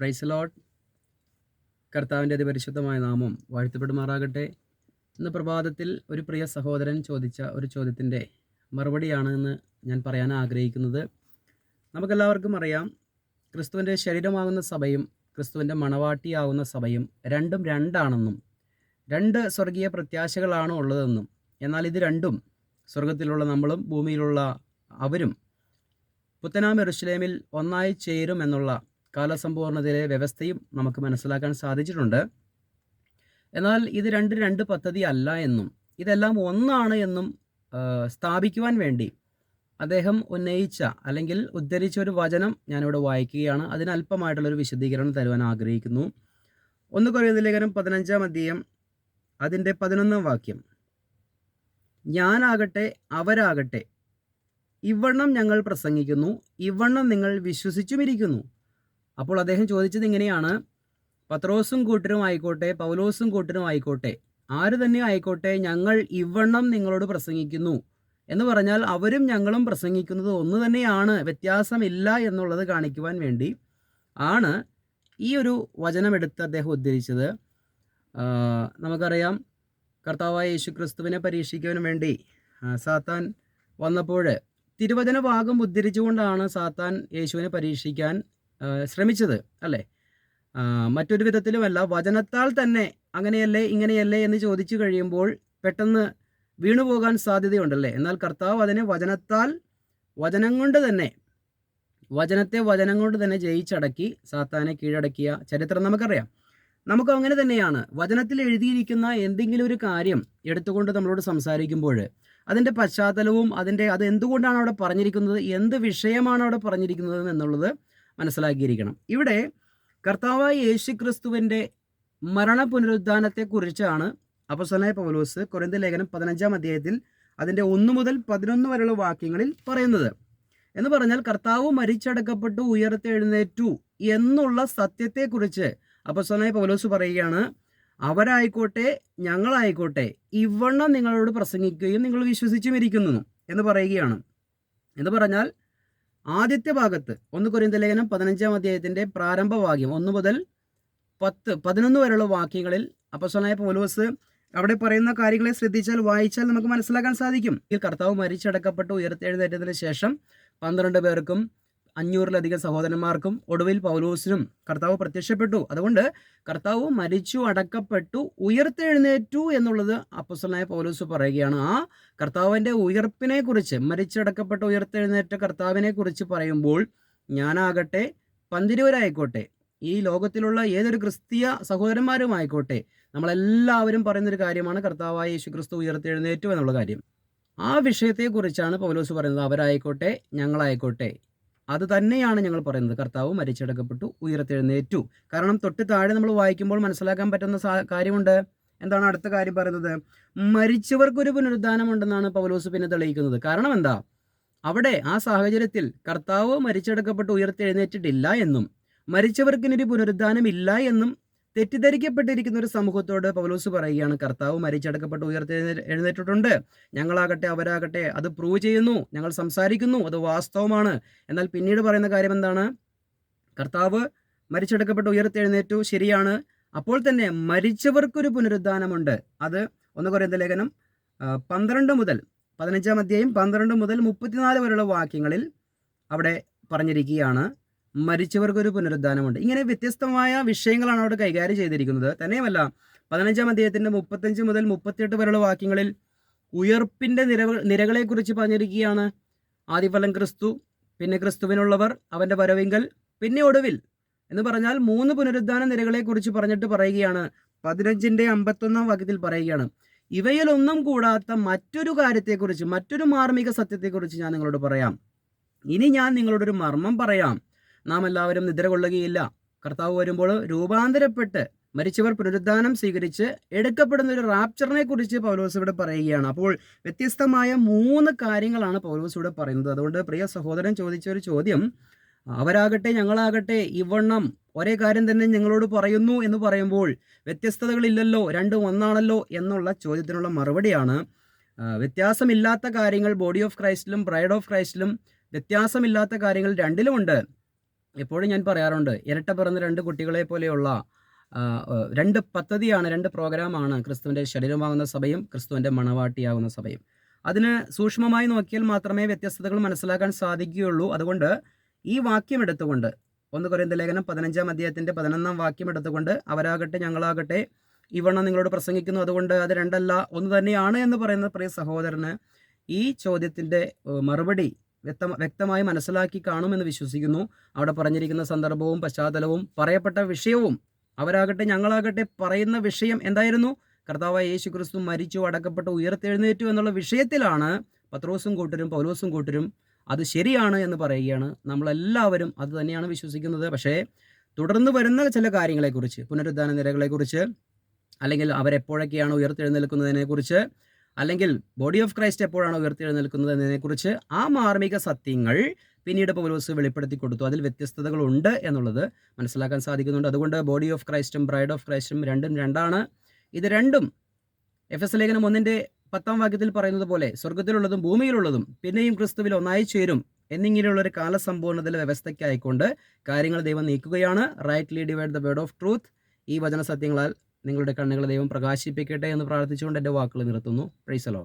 Price load. കർത്താവിന്റെ അതിപരിശുദ്ധമായ നാമം വാഴ്ത്തപ്പെടുമാറാകട്ടെ. ഇന്ന് പ്രഭാതത്തിൽ ഒരു പ്രിയ സഹോദരൻ ചോദിച്ച ഒരു ചോദ്യത്തിന്റെ മറുപടിയാണ് എന്ന് ഞാൻ പറയാൻ ആഗ്രഹിക്കുന്നത്. നമുക്കെല്ലാവർക്കും അറിയാം ക്രിസ്തുവിന്റെ ശരീരമാകുന്ന സഭയും ക്രിസ്തുവിന്റെ മണവാട്ടിയാകുന്ന സഭയും രണ്ടും രണ്ടാണെന്നും രണ്ട് സ്വർഗീയ പ്രത്യാശകളാണ് ഉള്ളതെന്നും എന്നാൽ ഇത് രണ്ടും സ്വർഗത്തിലുള്ള നമ്മളും ഭൂമിയിലുള്ള അവരും പുത്തനാം എറുഷലേമിൽ ഒന്നായി ചേരും എന്നുള്ള കാലസമ്പൂർണതയിലെ വ്യവസ്ഥയും നമുക്ക് മനസ്സിലാക്കാൻ സാധിച്ചിട്ടുണ്ട്. എന്നാൽ ഇത് രണ്ട് രണ്ട് പദ്ധതി അല്ല എന്നും ഇതെല്ലാം ഒന്നാണ് എന്നും സ്ഥാപിക്കുവാൻ വേണ്ടി അദ്ദേഹം ഉന്നയിച്ച അല്ലെങ്കിൽ ഉദ്ധരിച്ച ഒരു വചനം ഞാനിവിടെ വായിക്കുകയാണ്. അതിന് അല്പമായിട്ടുള്ളൊരു വിശദീകരണം തരുവാൻ ആഗ്രഹിക്കുന്നു. ഒന്ന് കുറയുന്ന ലേഖനം പതിനഞ്ചാം അധ്യയം അതിന്റെ പതിനൊന്നാം വാക്യം. ഞാനാകട്ടെ അവരാകട്ടെ ഇവണ്ണം ഞങ്ങൾ പ്രസംഗിക്കുന്നു ഇവണ്ണം നിങ്ങൾ വിശ്വസിച്ചുമിരിക്കുന്നു. അപ്പോൾ അദ്ദേഹം ചോദിച്ചത് ഇങ്ങനെയാണ്. പത്രോസും കൂട്ടരും ആയിക്കോട്ടെ പൗലോസും കൂട്ടരും ആയിക്കോട്ടെ ആര് തന്നെ ആയിക്കോട്ടെ ഞങ്ങൾ ഇവണ്ണം നിങ്ങളോട് പ്രസംഗിക്കുന്നു എന്ന് പറഞ്ഞാൽ അവരും ഞങ്ങളും പ്രസംഗിക്കുന്നത് ഒന്ന് തന്നെയാണ് വ്യത്യാസമില്ല എന്നുള്ളത് കാണിക്കുവാൻ വേണ്ടി ആണ് ഈ ഒരു വചനമെടുത്ത് അദ്ദേഹം ഉദ്ധരിച്ചത്. നമുക്കറിയാം കർത്താവായ യേശു ക്രിസ്തുവിനെ പരീക്ഷിക്കുവാനും വേണ്ടി സാത്താൻ വന്നപ്പോൾ തിരുവചന ഭാഗം ഉദ്ധരിച്ചുകൊണ്ടാണ് സാത്താൻ യേശുവിനെ പരീക്ഷിക്കാൻ ശ്രമിച്ചത് അല്ലേ? മറ്റൊരു വിധത്തിലുമല്ല വചനത്താൽ തന്നെ അങ്ങനെയല്ലേ ഇങ്ങനെയല്ലേ എന്ന് ചോദിച്ചു കഴിയുമ്പോൾ പെട്ടെന്ന് വീണുപോകാൻ സാധ്യതയുണ്ടല്ലേ എന്നാൽ കർത്താവ് അതിനെ വചനത്താൽ വചനം കൊണ്ട് തന്നെ വചനത്തെ വചനം കൊണ്ട് തന്നെ ജയിച്ചടക്കി സാത്താനെ കീഴടക്കിയ ചരിത്രം നമുക്കറിയാം. നമുക്ക് അങ്ങനെ തന്നെയാണ്. വചനത്തിൽ എഴുതിയിരിക്കുന്ന എന്തെങ്കിലും ഒരു കാര്യം എടുത്തുകൊണ്ട് നമ്മളോട് സംസാരിക്കുമ്പോൾ അതിന്റെ പശ്ചാത്തലവും അതിന്റെ അത് എന്തുകൊണ്ടാണ് അവിടെ പറഞ്ഞിരിക്കുന്നത് എന്ത് വിഷയമാണ് അവിടെ പറഞ്ഞിരിക്കുന്നത് എന്നുള്ളത് മനസ്സിലാക്കിയിരിക്കണം. ഇവിടെ കർത്താവായ യേശു ക്രിസ്തുവിന്റെ മരണ പുനരുദ്ധാനത്തെക്കുറിച്ചാണ് അപ്പസനായ പൗലോസ് കുറേന്ത ലേഖനം പതിനഞ്ചാം അധ്യായത്തിൽ അതിന്റെ ഒന്ന് മുതൽ പതിനൊന്ന് വരെയുള്ള വാക്യങ്ങളിൽ പറയുന്നത്. എന്ന് പറഞ്ഞാൽ കർത്താവ് മരിച്ചടക്കപ്പെട്ടു ഉയർത്തെഴുന്നേറ്റു എന്നുള്ള സത്യത്തെക്കുറിച്ച് അപ്പസ്വലായ പൗലോസ് പറയുകയാണ്. അവരായിക്കോട്ടെ ഞങ്ങളായിക്കോട്ടെ ഇവണ്ണം നിങ്ങളോട് പ്രസംഗിക്കുകയും നിങ്ങൾ വിശ്വസിച്ചും ഇരിക്കുന്നു എന്ന് പറയുകയാണ്. എന്ന് പറഞ്ഞാൽ ആദ്യത്തെ ഭാഗത്ത് ഒന്ന് കൊരിന്ത ലേഖനം പതിനഞ്ചാം അധ്യായത്തിന്റെ പ്രാരംഭവാക്യം ഒന്ന് മുതൽ പത്ത് പതിനൊന്ന് വരെയുള്ള വാക്യങ്ങളിൽ അപ്പസ്വനായ പൗലോസ് അവിടെ പറയുന്ന കാര്യങ്ങളെ ശ്രദ്ധിച്ചാൽ വായിച്ചാൽ നമുക്ക് മനസ്സിലാക്കാൻ സാധിക്കും. ഈ കർത്താവ് മരിച്ചടക്കപ്പെട്ട് ഉയർത്തെഴുന്നേറ്റതിന് ശേഷം പന്ത്രണ്ട് പേർക്കും അഞ്ഞൂറിലധികം സഹോദരന്മാർക്കും ഒടുവിൽ പൗലോസിനും കർത്താവ് പ്രത്യക്ഷപ്പെട്ടു. അതുകൊണ്ട് കർത്താവ് മരിച്ചു അടക്കപ്പെട്ടു ഉയർത്തെഴുന്നേറ്റു എന്നുള്ളത് അപ്പസ്വലായ പൗലോസ് പറയുകയാണ്. ആ കർത്താവിന്റെ ഉയർപ്പിനെ കുറിച്ച് മരിച്ചടക്കപ്പെട്ട ഉയർത്തെഴുന്നേറ്റ കർത്താവിനെ കുറിച്ച് പറയുമ്പോൾ ഞാനാകട്ടെ പന്തിരൂരായിക്കോട്ടെ ഈ ലോകത്തിലുള്ള ഏതൊരു ക്രിസ്തീയ സഹോദരന്മാരുമായിക്കോട്ടെ നമ്മളെല്ലാവരും പറയുന്നൊരു കാര്യമാണ് കർത്താവായ യേശു ക്രിസ്തു ഉയർത്തെഴുന്നേറ്റു എന്നുള്ള കാര്യം. ആ വിഷയത്തെക്കുറിച്ചാണ് പൗലോസ് പറയുന്നത്. അവരായിക്കോട്ടെ ഞങ്ങളായിക്കോട്ടെ അത് തന്നെയാണ് ഞങ്ങൾ പറയുന്നത്. കർത്താവ് മരിച്ചടക്കപ്പെട്ടു ഉയർത്തെഴുന്നേറ്റു. കാരണം തൊട്ട് താഴെ നമ്മൾ വായിക്കുമ്പോൾ മനസ്സിലാക്കാൻ പറ്റുന്ന കാര്യമുണ്ട്. എന്താണ് അടുത്ത കാര്യം പറയുന്നത്? മരിച്ചവർക്കൊരു പുനരുദ്ധാനമുണ്ടെന്നാണ് പൗലോസ് പിന്നെ തെളിയിക്കുന്നത്. കാരണം എന്താ? അവിടെ ആ സാഹചര്യത്തിൽ കർത്താവ് മരിച്ചടക്കപ്പെട്ട് ഉയർത്തെഴുന്നേറ്റിട്ടില്ല എന്നും മരിച്ചവർക്കിനൊരു പുനരുദ്ധാനം ഇല്ല എന്നും തെറ്റിദ്ധരിക്കപ്പെട്ടിരിക്കുന്ന ഒരു സമൂഹത്തോട് പൗലോസ് പറയുകയാണ്. കർത്താവ് മരിച്ചടക്കപ്പെട്ട് ഉയർത്തി എഴുന്നേറ്റിട്ടുണ്ട്. ഞങ്ങളാകട്ടെ അവരാകട്ടെ അത് പ്രൂവ് ചെയ്യുന്നു. ഞങ്ങൾ സംസാരിക്കുന്നു. അത് വാസ്തവമാണ്. എന്നാൽ പിന്നീട് പറയുന്ന കാര്യം എന്താണ്? കർത്താവ് മരിച്ചെടുക്കപ്പെട്ട് ഉയർത്തെഴുന്നേറ്റു. ശരിയാണ്. അപ്പോൾ തന്നെ മരിച്ചവർക്കൊരു പുനരുദ്ധാനമുണ്ട്. അത് ഒന്ന് കുറയുന്ന ലേഖനം പന്ത്രണ്ട് മുതൽ പതിനഞ്ചാം അധ്യായം പന്ത്രണ്ട് മുതൽ മുപ്പത്തിനാല് വരെയുള്ള വാക്യങ്ങളിൽ അവിടെ പറഞ്ഞിരിക്കുകയാണ്. മരിച്ചവർക്കൊരു പുനരുദ്ധാനമുണ്ട്. ഇങ്ങനെ വ്യത്യസ്തമായ വിഷയങ്ങളാണ് അവിടെ കൈകാര്യം ചെയ്തിരിക്കുന്നത്. തന്നെയുമല്ല പതിനഞ്ചാം അധ്യായത്തിന്റെ മുപ്പത്തഞ്ച് മുതൽ മുപ്പത്തിയെട്ട് വരെയുള്ള വാക്യങ്ങളിൽ ഉയർപ്പിന്റെ നിരകൾ നിരകളെക്കുറിച്ച് പറഞ്ഞിരിക്കുകയാണ്. ആദിഫലം ക്രിസ്തു പിന്നെ ക്രിസ്തുവിനുള്ളവർ അവന്റെ വരവിങ്കൽ പിന്നെ ഒടുവിൽ എന്ന് പറഞ്ഞാൽ മൂന്ന് പുനരുദ്ധാന നിരകളെക്കുറിച്ച് പറഞ്ഞിട്ട് പറയുകയാണ്. പതിനഞ്ചിന്റെ അമ്പത്തൊന്നാം വാക്യത്തിൽ പറയുകയാണ്. ഇവയിലൊന്നും കൂടാത്ത മറ്റൊരു കാര്യത്തെക്കുറിച്ച് മറ്റൊരു മാർമിക സത്യത്തെക്കുറിച്ച് ഞാൻ നിങ്ങളോട് പറയാം. ഇനി ഞാൻ നിങ്ങളോടൊരു മർമ്മം പറയാം. നാം എല്ലാവരും നിദ്ര കൊള്ളുകയില്ല കർത്താവ് വരുമ്പോൾ രൂപാന്തരപ്പെട്ട് മരിച്ചവർ പുനരുദ്ധാനം സ്വീകരിച്ച് എടുക്കപ്പെടുന്ന ഒരു റാപ്ചറിനെ കുറിച്ച് പൗലോസ് ഇവിടെ പറയുകയാണ്. അപ്പോൾ വ്യത്യസ്തമായ മൂന്ന് കാര്യങ്ങളാണ് പൗലോസ് ഇവിടെ പറയുന്നത്. അതുകൊണ്ട് പ്രിയ സഹോദരൻ ചോദിച്ച ഒരു ചോദ്യം അവരാകട്ടെ ഞങ്ങളാകട്ടെ ഇവണ്ണം ഒരേ കാര്യം തന്നെ ഞങ്ങളോട് പറയുന്നു എന്ന് പറയുമ്പോൾ വ്യത്യസ്തതകളില്ലല്ലോ രണ്ടും ഒന്നാണല്ലോ എന്നുള്ള ചോദ്യത്തിനുള്ള മറുപടിയാണ്. വ്യത്യാസമില്ലാത്ത കാര്യങ്ങൾ ബോഡി ഓഫ് ക്രൈസ്റ്റിലും ബ്രൈഡ് ഓഫ് ക്രൈസ്റ്റിലും വ്യത്യാസമില്ലാത്ത കാര്യങ്ങൾ രണ്ടിലുമുണ്ട്. എപ്പോഴും ഞാൻ പറയാറുണ്ട് ഇരട്ട പിറന്ന രണ്ട് കുട്ടികളെ പോലെയുള്ള രണ്ട് പദ്ധതിയാണ് രണ്ട് പ്രോഗ്രാമാണ് ക്രിസ്തുവിന്റെ ശരീരമാകുന്ന സഭയും ക്രിസ്തുവിന്റെ മണവാട്ടിയാകുന്ന സഭയും. അതിന് സൂക്ഷ്മമായി നോക്കിയാൽ മാത്രമേ വ്യത്യസ്തതകൾ മനസ്സിലാക്കാൻ സാധിക്കുകയുള്ളൂ. അതുകൊണ്ട് ഈ വാക്യം എടുത്തുകൊണ്ട് ഒന്ന് കുറയുന്ന ലേഖനം പതിനഞ്ചാം അധ്യായത്തിന്റെ പതിനൊന്നാം വാക്യം എടുത്തുകൊണ്ട് അവരാകട്ടെ ഞങ്ങളാകട്ടെ ഇവണ്ണം നിങ്ങളോട് പ്രസംഗിക്കുന്നു. അതുകൊണ്ട് അത് രണ്ടല്ല ഒന്ന് തന്നെയാണ് എന്ന് പറയുന്ന പ്രിയ സഹോദരന് ഈ ചോദ്യത്തിന്റെ മറുപടി വ്യക്ത വ്യക്തമായി മനസ്സിലാക്കി കാണുമെന്ന് വിശ്വസിക്കുന്നു. അവിടെ പറഞ്ഞിരിക്കുന്ന സന്ദർഭവും പശ്ചാത്തലവും പറയപ്പെട്ട വിഷയവും അവരാകട്ടെ ഞങ്ങളാകട്ടെ പറയുന്ന വിഷയം എന്തായിരുന്നു? കർത്താവായ യേശു ക്രിസ്തു മരിച്ചു അടക്കപ്പെട്ട് ഉയർത്തെഴുന്നേറ്റു എന്നുള്ള വിഷയത്തിലാണ് പത്രോസും കൂട്ടരും പൗലോസും കൂട്ടരും അത് ശരിയാണ് എന്ന് പറയുകയാണ്. നമ്മളെല്ലാവരും അത് തന്നെയാണ് വിശ്വസിക്കുന്നത്. പക്ഷേ തുടർന്ന് വരുന്ന ചില കാര്യങ്ങളെക്കുറിച്ച് പുനരുദ്ധാന നിരകളെക്കുറിച്ച് അല്ലെങ്കിൽ അവരെപ്പോഴൊക്കെയാണ് ഉയർത്തെഴുന്നേൽക്കുന്നതിനെക്കുറിച്ച് അല്ലെങ്കിൽ ബോഡി ഓഫ് ക്രൈസ്റ്റ് എപ്പോഴാണ് ഉയർത്തെഴുന്നേൽക്കുന്നത് എന്നതിനെക്കുറിച്ച് ആ മാർമിക സത്യങ്ങൾ പിന്നീട് പൗലോസ് വെളിപ്പെടുത്തി കൊടുത്തു. അതിൽ വ്യത്യസ്തതകളുണ്ട് എന്നുള്ളത് മനസ്സിലാക്കാൻ സാധിക്കുന്നുണ്ട്. അതുകൊണ്ട് ബോഡി ഓഫ് ക്രൈസ്റ്റും ബ്രൈഡ് ഓഫ് ക്രൈസ്റ്റും രണ്ടും രണ്ടാണ്. ഇത് രണ്ടും എഫ് എസ് ലേഖനം ഒന്നിന്റെ പത്താം വാക്യത്തിൽ പറയുന്നത് പോലെ സ്വർഗത്തിലുള്ളതും ഭൂമിയിലുള്ളതും പിന്നെയും ക്രിസ്തുവിൽ ഒന്നായി ചേരും എന്നിങ്ങനെയുള്ള ഒരു കാലസമ്പൂർണതയിലെ വ്യവസ്ഥയ്ക്കായിക്കൊണ്ട് കാര്യങ്ങൾ ദൈവം നീക്കുകയാണ്. Rightly divide the word of truth ഈ വചന സത്യങ്ങളാൽ നിങ്ങളുടെ കണ്ണുകളെ ദൈവം പ്രകാശിപ്പിക്കട്ടെ എന്ന് പ്രാർത്ഥിച്ചുകൊണ്ട് എന്റെ വാക്കുകൾ നിർത്തുന്നു പ്രൈസലോ